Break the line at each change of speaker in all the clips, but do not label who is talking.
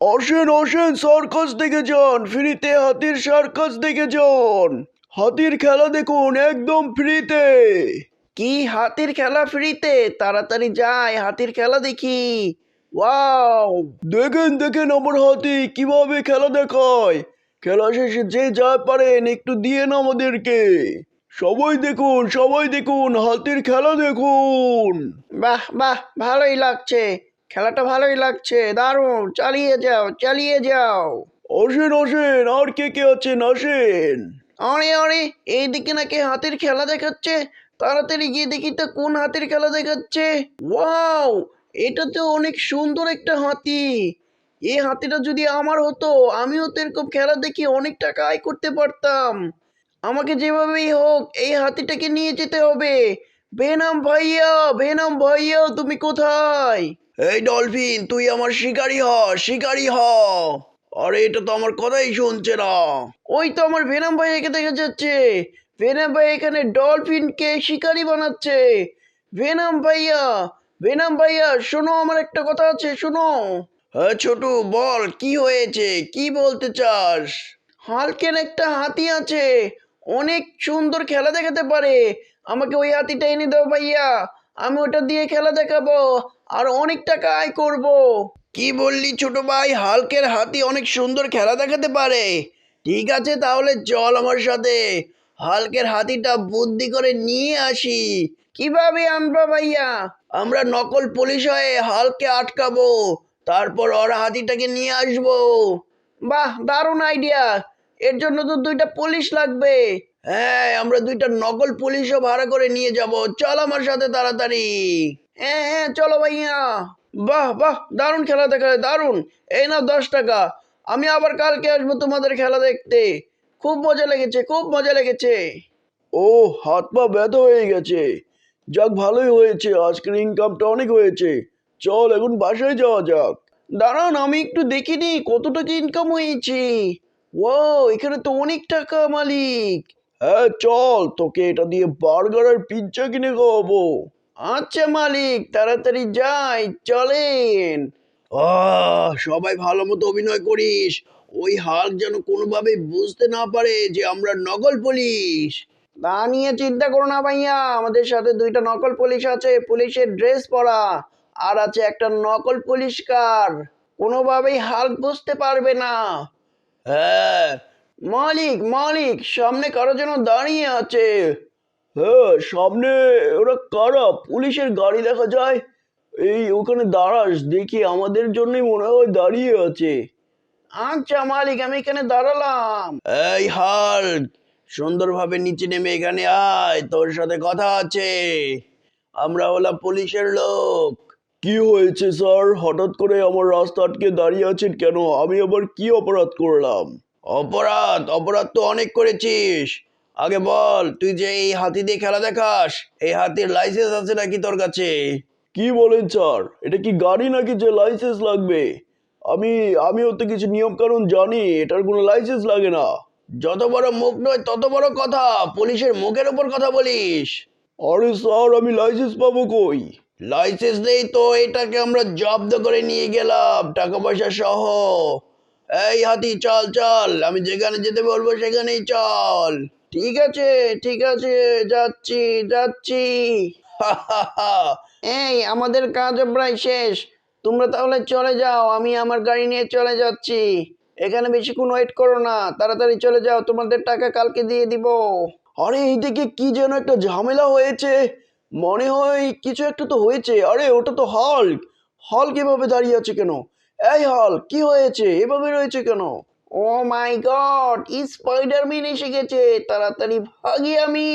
আসেন আসেন সার্কাস দেখে যান। ফ্রিতে হাতির সার্কাস দেখে যান। হাতির খেলা দেখুন একদম ফ্রিতে। কি? হাতির খেলা ফ্রিতে? তাড়াতাড়ি যাই হাতির খেলা দেখি। ওয়াও! দেখেন দেখেন আমার হাতি কীভাবে খেলা দেখায়। খেলা শেষে যে যা পারেন একটু দিয়েন আমাদেরকে। সবাই দেখুন সবাই দেখুন হাতির খেলা দেখুন। বাহ বাহ ভালোই লাগছে। খেলাটা ভালোই লাগছে দারুণ চালিয়ে যাও চালিয়ে যাও। আসেন আসেন আর কে কে আছেন? আসেন। আরে আরে এইদিকে নাকি হাতির খেলা দেখাচ্ছে। তাড়াতাড়ি গিয়ে দেখি তো কোন হাতির খেলা দেখাচ্ছে। ওয়াও এটা তো অনেক সুন্দর একটা হাতি। এই হাতিটা যদি আমার হতো আমিও তো এরকম খেলা দেখি অনেক টাকা আয় করতে পারতাম। আমাকে যেভাবেই হোক এই হাতিটাকে নিয়ে যেতে হবে। বেনাম ভাইয়া বেনাম ভাইয়া তুমি কোথায়? এই ডলফিন, তুই আমার শিকারি হ শিকারি হ। আরে, এটা তো আমার কথাই শুনছে না। ওই তো আমার ভেনাম ভাইয়াকে দেখা যাচ্ছে। ভেনাম ভাই এখানে ডলফিনকে শিকারি বানাচ্ছে। ভেনাম ভাইয়া ভেনাম ভাইয়া, শোনো, আমার একটা কথা আছে, শোনো। হ্যাঁ ছোটু, বল, কি হয়েছে? কি বলতে চাস? হালকের একটা হাতি আছে। অনেক সুন্দর খেলা দেখাতে পারে। আমাকে ওই হাতিটা এনে দাও ভাইয়া। আমি ওটা দিয়ে খেলা দেখাবো। আর অনেক টাকা আয় করব। কি বললি ছোট ভাই? হালকের হাতি অনেক সুন্দর খেলা দেখাতে পারে। ঠিক আছে, তাহলে চল আমার সাথে। হালকের হাতিটা বুদ্ধি করে নিয়ে আসি। কীভাবে আনবা ভাইয়া? আমরা নকল পুলিশ হয়ে হালকে আটকাবো। তারপর ওর হাতিটাকে নিয়ে আসব। বাহ, দারুণ আইডিয়া এর জন্য তো দুইটা পুলিশ লাগবে। হ্যাঁ আমরা দুইটা নকল পুলিশও ভাড়া করে নিয়ে যাব। চল আমার সাথে তাড়াতাড়ি। হ্যাঁ হ্যাঁ চলো ভাইয়া। বাহ বাহ, দারুণ খেলা দেখা দারুণ। এই নাও দশ টাকা। আমি আবার কালকে আসব তোমাদের খেলা দেখতে। খুব মজা লেগেছে, খুব মজা লেগেছে। ও, হাত পা ব্যথা হয়ে গেছে। যাক, ভালোই হয়েছে। আজকের ইনকামটা অনেক হয়েছে। চল, এখন বাসায় যাওয়া যাক। দাঁড়ান, আমি একটু দেখিনি কত টাকা ইনকাম হয়েছে। ও এখানে তো অনেক টাকা, মালিক। হ্যাঁ চল, তোকে এটা দিয়ে বার্গার আর পিৎজা কিনে খাওয়াবো। আচ্ছা মালিক, তাড়াতাড়ি যাই, চলেন। সবাই ভালো মতো অভিনয় করিস। ওই হাল যেন কোনোভাবে বুঝতে না পারে যে আমরা নকল পুলিশ। তা নিয়ে চিন্তা করো না ভাইয়া, আমাদের সাথে দুইটা নকল পুলিশ আছে, পুলিশের ড্রেস পরা, আর আছে একটা নকল পুলিশ কার কোনোভাবেই হাল বুঝতে পারবে না। হ্যাঁ মালিক মালিক, সামনে কারও যেন দাঁড়িয়ে আছে? হ্যাঁ সামনে ওরা কারা? পুলিশের গাড়ি দেখা যায়। এই ওখানে দাঁড়াস, দেখি আমাদের জন্যই মনে হয় দাঁড়িয়ে আছে। আচ্ছা মালিক, আমি এখানে দাঁড়ালাম। এই হাল, সুন্দরভাবে নিচে নেমে এখানে আয়, তোর সাথে কথা আছে। আমরা হলাম পুলিশের লোক। কি হয়েছে, স্যার? হঠাৎ করে আমার রাস্তা আটকে দাঁড়িয়ে আছেন কেন? আমি আবার কি অপরাধ করলাম? অপরাধ অপরাধ তো অনেক করেছিস। আগে বল তুই যে এই হাতি দিয়ে খেলা দেখাস এই হাতির লাইসেন্স আছে নাকি তোর কাছে? কি বলেন স্যার? এটা কি গাড়ি নাকি যে লাইসেন্স লাগবে? আমি আমিও তো কিছু নিয়ম কানুন জানি এটার কোনো লাইসেন্স লাগে না। যত বড় মুখ নয় তত বড় কথা পুলিশের মুখের উপর কথা বলিস। আরে স্যার আমি লাইসেন্স পাবো কই? লাইসেন্স নেই তো এটাকে আমরা জব্দ করে নিয়ে গেলাম টাকা পয়সা সহ। এই হাতি, চল চল। আমি যেখানে যেতে বলব সেখানেই চল। ঠিক আছে ঠিক আছে, যাচ্ছি যাচ্ছি। এই, আমাদের কাজ প্রায় শেষ। তোমরা তাহলে চলে যাও, আমি আমার গাড়ি নিয়ে চলে যাচ্ছি। এখানে বেশিক্ষণ ওয়েট করো না, তাড়াতাড়ি চলে যাও, তোমাদের টাকা কালকে দিয়ে দিব। আরে, এই এইদিকে কি যেন একটা ঝামেলা হয়েছে। মনে হয় কিছু একটা তো হয়েছে। আরে, ওটা তো হল্ক হল্ক এভাবে দাঁড়িয়ে আছে কেন? এই হল, কি হয়েছে? এভাবে রয়েছে কেন? ও মাই গড স্পাইডারম্যান এসে গেছে। তাড়াতাড়ি ভাগি আমি।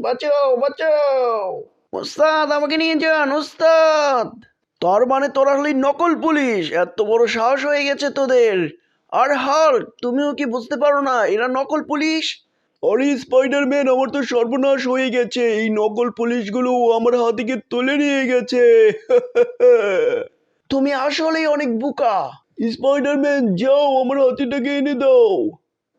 বাঁচাও বাঁচাও। ওস্তাদ, আমাকে নিয়ে যান, ওস্তাদ। তার মানে তোরা হলি নকল পুলিশ। এত বড় সাহস হয়ে গেছে তোদের। আর হাল, তুমিও কি বুঝতে পারো না, এরা নকল পুলিশ? আরে, স্পাইডারম্যান, আমার তো সর্বনাশ হয়ে গেছে। এই নকল পুলিশগুলো আমার হাতিকে তুলে নিয়ে গেছে। তুমি আসলেই অনেক বোকা। স্পাইডারম্যান, যাও, আমার হাতিটাকে এনে দাও।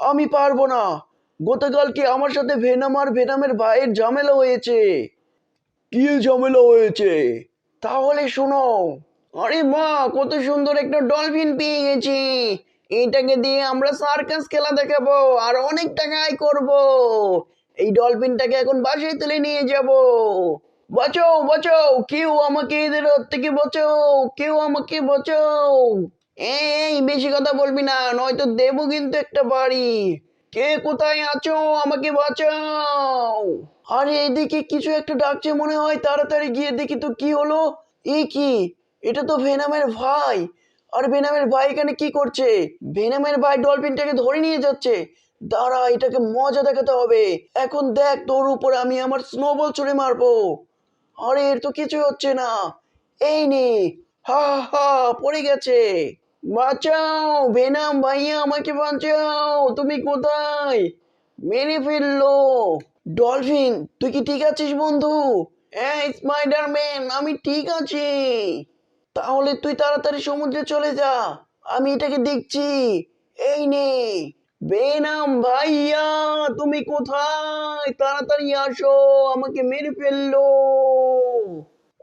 আমি পারব না। গতকালকে আমার সাথে ভেনাম আর ভেনামের ভাইয়ের ঝামেলা হয়েছে। কি ঝামেলা হয়েছে? তাহলে শোনো। আরে মা, কত সুন্দর একটা ডলফিন পেয়ে গেছি এইটাকে দিয়ে আমরা সার্কাস খেলা দেখাবো আর অনেক টাকা আয় করব। এই ডলফিনটাকে এখন বাসায় তুলে নিয়ে যাব। বাঁচাও বাঁচাও, কেউ আমাকে এদের হাত থেকে বাঁচাও, কেউ আমাকে বাঁচাও। এই, বেশি কথা বলবি না, নয়তো দেবো কিন্তু একটা বাড়ি। কে কোথায় আছো, আমাকে বাঁচাও। আরে, এদিকে কিছু একটা ডাকছে মনে হয়, তাড়াতাড়ি গিয়ে দেখি তো কি হলো। এ কি? এটা তো ভেনামের ভাই। আর ভেনামের ভাই এখানে কি করছে? ভেনামের ভাই ডলফিনটাকে ধরে নিয়ে যাচ্ছে। দাঁড়া, এটাকে মজা দেখাতে হবে। এখন দেখ তোর উপর আমি আমার স্নোবল ছুড়ে মারবো। আরে, এর তো কিছু হচ্ছে না। এই নে, হা হা, পড়ে গেছে। বাঁচাও ভেনাম ভাইয়া, আমাকে বাঁচাও, তুমি কোথায়? মেরে ফেলল। ডলফিন, তুই কি ঠিক আছিস বন্ধু? হ্যাঁ স্পাইডারম্যান, আমি ঠিক আছি। তাহলে তুই তাড়াতাড়ি সমুদ্রে চলে যা, আমি এটাকে দেখছি। এই নে। বেনাম ভাইয়া, তুমি কোথায়? তাড়াতাড়ি আসো, আমাকে মেরে ফেলল।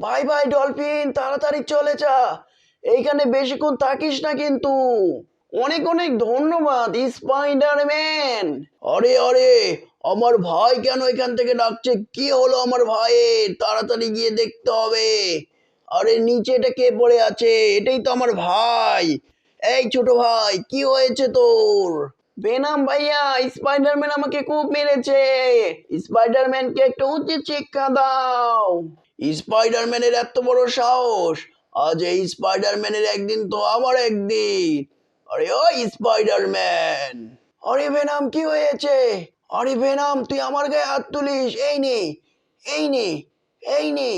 ভাই ভাই ডলফিন, তাড়াতাড়ি চলে যা। এইখানে বেশিক্ষণ থাকিস না কিন্তু। অনেক অনেক ধন্যবাদ, স্পাইডারম্যান। আরে আরে, আমার ভাই কেন এখান থেকে ডাকছে? কি হলো আমার ভাইয়ের? তাড়াতাড়ি গিয়ে দেখতে হবে। আরে নিচে এটা কে পড়ে আছে? এটাই তো আমার ভাই। এই ছোট ভাই, কি হয়েছে তোর? বেনাম ভাইয়া, স্পাইডারম্যান আমাকে খুব মেরেছে। স্পাইডারম্যানকে একটা উচিত শিক্ষা দাও। স্পাইডারম্যানের এত বড় সাহস, আজ এই স্পাইডারম্যানের একদিন তো আমার একদিন। আরে ও স্পাইডারম্যান! আরে বেনাম, কি হয়েছে? আরে বেনাম, তুই আমার গায়ে হাত তুলিস? এই নে এই নে এই নে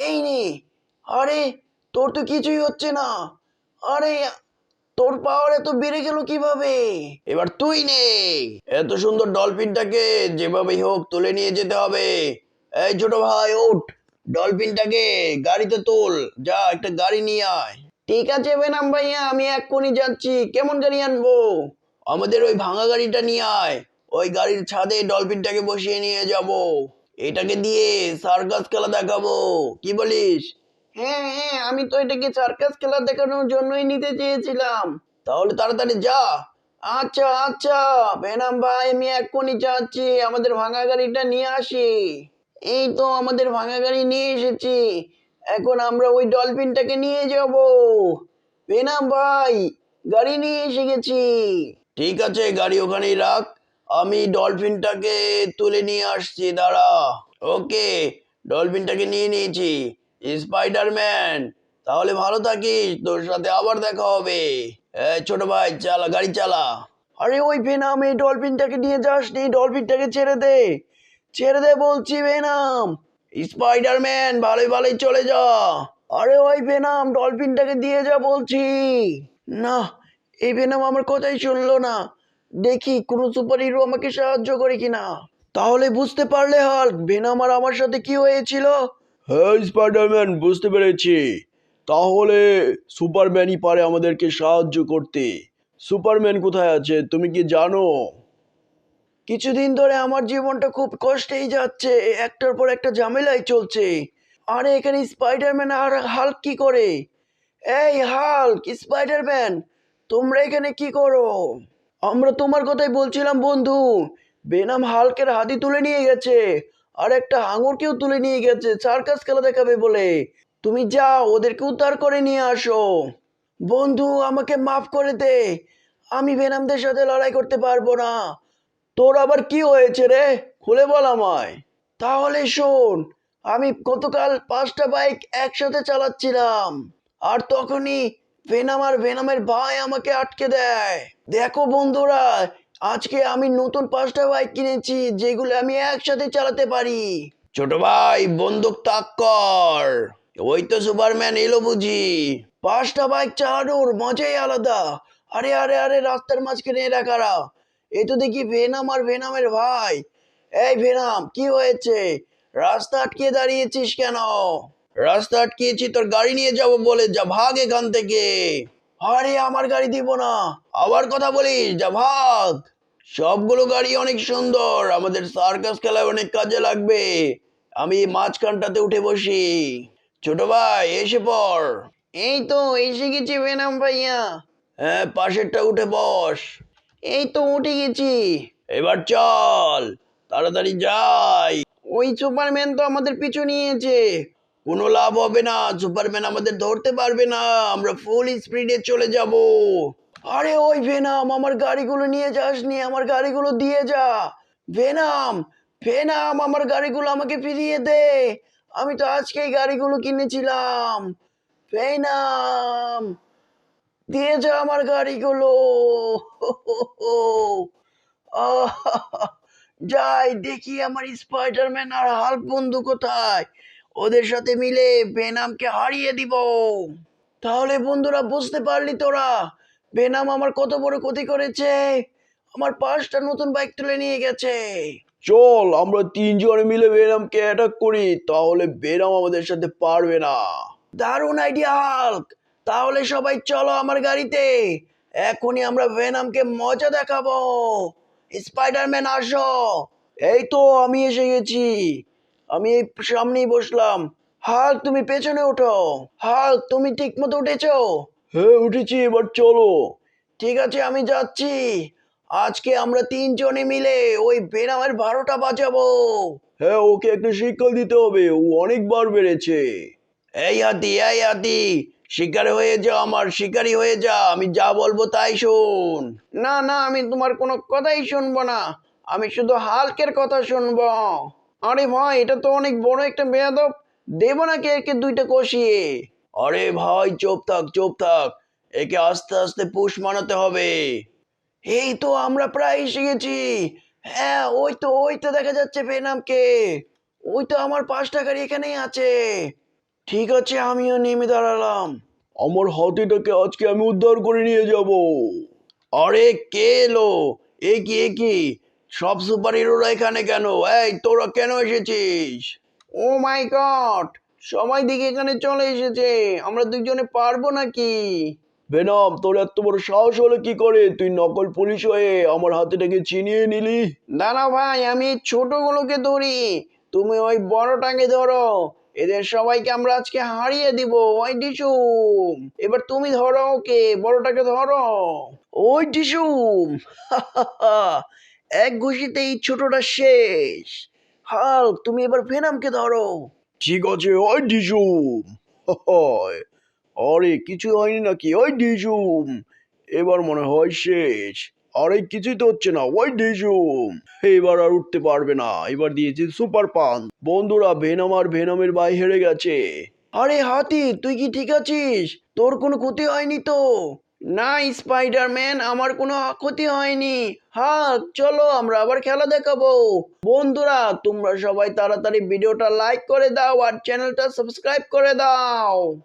এই নে। আরে, তোর তো কিছুই হচ্ছে না। আরে তোর পাওয়ার এত বেড়ে গেল কীভাবে? এবার তুই নে। এত সুন্দর ডলফিনটাকে যেভাবেই হোক তুলে নিয়ে যেতে হবে। এই ছোট ভাই ওঠ ডলফিনটাকে গাড়িতে তোল। যা, একটা গাড়ি নিয়ে আয়। ঠিক আছে বেনাম ভাইয়া, আমি এক্ষুনি যাচ্ছি। কেমন গাড়ি আনব? আমাদের ওই ভাঙা গাড়িটা নিয়ে আয়। ওই গাড়ির ছাদে ডলফিনটাকে বসিয়ে নিয়ে যাব। এটাকে দিয়ে সার্কাস খেলা দেখাবো। কি বলিস? হ্যাঁ হ্যাঁ আমি তো এটাকে সার্কাস খেলা দেখানোর জন্যই নিতে চেয়েছিলাম। তাহলে তাড়াতাড়ি যা। আচ্ছা আচ্ছা বেনাম ভাই, আমি এক্ষুনি যাচ্ছি। আমাদের ভাঙা গাড়িটা নিয়ে আসি। এই তো আমাদের ভাঙা গাড়ি নিয়ে এসেছি। এখন আমরা ওই ডলফিনটাকে নিয়ে যাব। বেনাম ভাই, গাড়ি নিয়ে এসে গেছি। ঠিক আছে, গাড়ি ওখানেই রাখ। আমি ডলফিনটাকে তুলে নিয়ে আসছি, দাঁড়া। ওকে, ডলফিনটাকে নিয়ে নিয়েছি। স্পাইডারম্যান তাহলে ভালো থাকিস, তোর সাথে আবার দেখা হবে। ছোট ভাই, চালা, গাড়ি চালা। আরে ওই ভেনাম এই ডলফিনটাকে নিয়ে যাস নি ডলফিনটাকে ছেড়ে দে। ছেড়ে দে বলছি ভেনাম স্পাইডারম্যান ভালোই ভালোই চলে যা। আরে ওই ভেনাম ডলফিনটাকে দিয়ে যা বলছি। না, এই ভেনাম আমার কথাই শুনলো না। দেখি, কোনো সুপার হিরো আমাকে সাহায্য করে কিনা। তাহলে বুঝতে পারলে হাল্ক ভেনাম আর আমার সাথে কি হয়েছিল? হ্যাঁ স্পাইডারম্যান, বুঝতে পেরেছি। তাহলে সুপারম্যানই পারে আমাদেরকে সাহায্য করতে। সুপারম্যান কোথায় আছে, তুমি কি জানো? কিছুদিন ধরে আমার জীবনটা খুব কষ্টেই যাচ্ছে, একটার পর একটা ঝামেলাই চলছে। আরে, এখানে স্পাইডারম্যান আর হাল্ক কি করে? এই, হাল্ক, স্পাইডারম্যান, তোমরা এখানে কি করো? আমরা তোমার কথাই বলছিলাম, বন্ধু। বেনাম হালকের হাতি তুলে নিয়ে গেছে। আর একটা হাঙরকেও তুলে নিয়ে গেছে সার্কাস খেলা দেখাবে বলে। তুমি যাও, ওদেরকে উদ্ধার করে নিয়ে আসো। বন্ধু, আমাকে মাফ করে দে। আমি বেনামদের সাথে লড়াই করতে পারব না। তোর আবার কি হয়েছে রে? খুলে বল আমায়। তাহলে শোন, আমি গতকাল পাঁচটা বাইক একসাথে চালাচ্ছিলাম। আর তখনই ভেনাম আর ভেনামের ভাই আমাকে আটকে দেয়। দেখো বন্ধুরা আজকে আমি নতুন পাঁচটা বাইক কিনেছি, যেগুলো আমি একসাথে চালাতে পারি। ছোট ভাই, বন্দুক তাক কর। ওই তো সুপারম্যান এলো বুঝি। পাঁচটা বাইক চালানোর মজাই আলাদা। আরে আরে আরে, রাস্তার মাঝখানে এরা কারা? এই তো দেখি ভেনাম আর ভেনামের ভাই। এই ভেনাম, কি হয়েছে? রাস্তা আটকে দাঁড়িয়েছিস কেন? রাস্তা আটকিয়েছি, তোর গাড়ি নিয়ে যাব বলে। যা ভাগ এখান থেকে। আরে, আমার গাড়ি দিব না। আবার কথা বলিস, যা ভাগ। সবগুলো গাড়ি অনেক সুন্দর আমাদের সার্কাস খেলায় অনেক কাজে লাগবে। আমি মাঝখানটাতে উঠে বসি। ছোট ভাই এসে পড়। এই তো এসে গেছি বেনাম ভাইয়া। হ্যাঁ পাশেরটা উঠে বস। এই তো উঠে গেছি। এবার চল তাড়াতাড়ি যাই। ওই সুপারম্যান তো আমাদের পিছু নিয়েছে। কোনো লাভ হবে না সুপারম্যান আমাদের ধরতে পারবে না আমরা ফুল স্পিডে চলে যাব। আরে ওই ভেনাম, আমার গাড়িগুলো নিয়ে যাসনি, আমার গাড়িগুলো দিয়ে যা। ভেনাম ভেনাম, আমার গাড়িগুলো আমাকে ফিরিয়ে দে। আমি তো আজকেই গাড়িগুলো কিনেছিলাম। ভেনাম, দিয়ে যা আমার গাড়িগুলো। যাই, দেখি আমার স্পাইডারম্যান আর হাল্ক বন্ধু কোথায়। ওদের সাথে মিলে ভেনামকে হারিয়ে দিব। তাহলে বন্ধুরা, বুঝতে পারলি তোরা? বেনাম আমার কত বড় ক্ষতি করেছে। আমার পাঁচটা নতুন বাইক তুলে নিয়ে গেছে। চল আমরা তিনজনে মিলে বেনামকে অ্যাটাক করি তাহলে বেনাম আমাদের সাথে পারবে না। দারুণ আইডিয়া হাল্ক তাহলে সবাই চলো আমার গাড়িতে। এখনই আমরা ভেনামকে মজা দেখাবো। স্পাইডারম্যান আসো! এই তো আমি এসে গেছি। আমি এই সামনেই বসলাম। হাল তুমি পেছনে ওঠো। হাল তুমি ঠিক মতো উঠেছো। হ্যাঁ উঠেছি, এবার চলো। ঠিক আছে, আমি যাচ্ছি। আজকে আমরা তিনজনে মিলে ওই বেনামের বারোটা বাজাবো। হ্যাঁ ওকে একটা শিক্ষা দিতে হবে, ও অনেকবার বেড়েছে। এই হাতি এই হাতি, শিকার হয়ে যা আমার, শিকারি হয়ে যা, আমি যা বলব তাই শোন। না না, আমি তোমার কোনো কথাই শুনব না, আমি শুধু হালকের কথা শুনব। আরে ভাই, এটা তো অনেক বড় একটা বেয়াদব। দেব নাকি একে দুইটা কষিয়ে। আরে ভাই, চোপ থাক চোপ থাক। একে আস্তে আস্তে পুষ মানাতে হবে। এই তো আমরা প্রায় এসে গেছি। হ্যাঁ ওই তো ওই তো দেখা যাচ্ছে বেনামকে। ওই তো আমার পাঁচ গাড়ি এখানেই আছে। ঠিক আছে, আমিও নেমে দাঁড়ালাম। আমার হাতিটাকে আজকে আমি উদ্ধার করে নিয়ে যাব। আরে, কে এলো? এ কি এ কি? সব সুপার হিরোরা এখানে কেন? এই, তোরা কেন এসেছিস? Oh my god! সবাই দিকে এখানে চলে এসেছে। আমরা দুজনে পারব নাকি? বেনম তোর এত বড় সাহস হলো কি করে? তুই নকল পুলিশ হয়ে আমার হাতিটাকে ছিনিয়ে নিলি। দাঁড়া ভাই আমি ছোটগুলোকে ধরি। তুমি ওই বড়টাকে ধরো। এদের সবাইকে আমরা আজকে হারিয়ে দিব। ওই টিসুম এবার তুমি ধরো ওকে বড়টাকে ধরো। ওই টিসুম এক ঘুষিতে এই ছোটটা শেষ। হাল্ক তুমি এবার ভেনামকে ধরো। ঠিক আছে, ওই ডিসুম আরে, কিছু হয়নি নাকি? ওই ডিসুম এবার মনে হয় শেষ। আরে, কিছুই তো হচ্ছে না। ওই ডিসুম এবার আর উঠতে পারবে না। এবার দিয়েছি সুপার পান। বন্ধুরা, ভেনাম আর ভেনামের ভাই হেরে গেছে। আরে হাতি, তুই কি ঠিক আছিস? তোর কোনো ক্ষতি হয়নি তো? না, স্পাইডারম্যান, আমার কোনো ক্ষতি হয়নি। হাক, চলো আমরা আবার খেলা দেখাবো। বন্ধুরা, তোমরা সবাই তাড়াতাড়ি ভিডিওটা লাইক করে দাও আর চ্যানেলটা সাবস্ক্রাইব করে দাও।